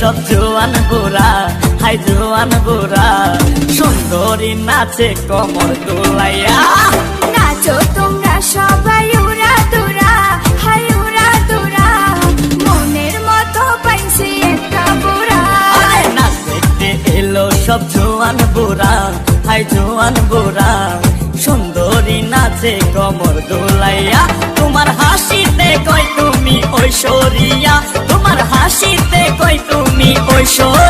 সব জোয়ান বোরা হাই জোয়ান বোরা সুন্দরী নাচে কমর দোলাইয়া। নাচো তোমরা সবাই সব জোয়ান বোরা হাই জোয়ান বোরা সুন্দরী নাচে কমর দোলাইয়া। তোমার হাসিতে কই তুমি ঐশ্বরিয়া। তোমার হাসিতে কই তুমি ঐশ্বরিয়া।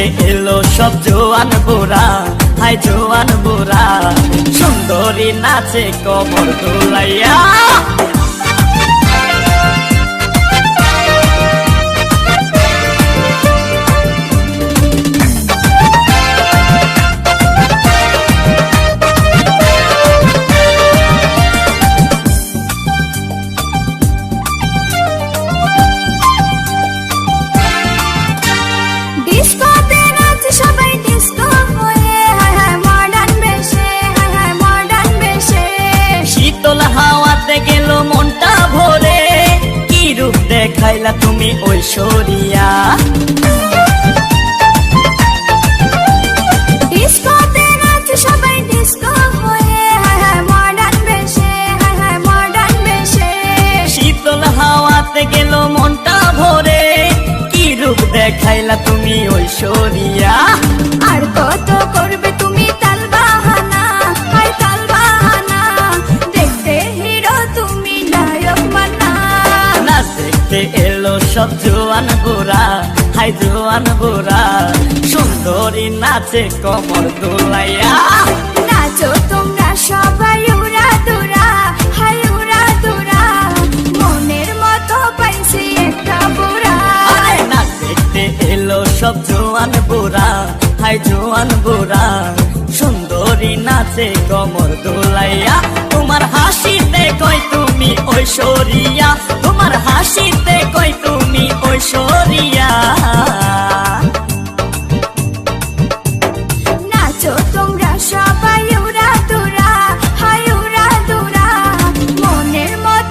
দেখতে এলো সব জোয়ান বোরা হাই জোয়ান বোরা সুন্দরী নাচে কবর দোলাইয়া। রূপ দেখাইলা তুমি ঐশ্বরিয়া ডিস্কোতে নাচে সবাই ডিস্কো হয়ে মডার্ন বেশে মডার্ন বেশে। শীতল হাওয়াতে গেল মনটা ভরে কি রূপ দেখাইলা তুমি ঐশ্বরিয়া আর কত দেখতে এলো সব জোয়ান বুড়া হাই জোয়ান বুড়া। সুন্দরী নাচে কমর দোলাইয়া। নাচো তোমরা সবাই উড়া দুরা হাই উড়া দুরা। মনের মতো পাইছি একটা বুড়া। আরে না দেখতে এলো সব জোয়ান বুড়া হাই জোয়ান বুড়া। সুন্দরী নাচে কমর দোলাইয়া। তোমার হাসিতে কই তুমি ঐশ্বরিয়া? তোমার হাসিতে কই তুমি ঐশ্বরিয়া?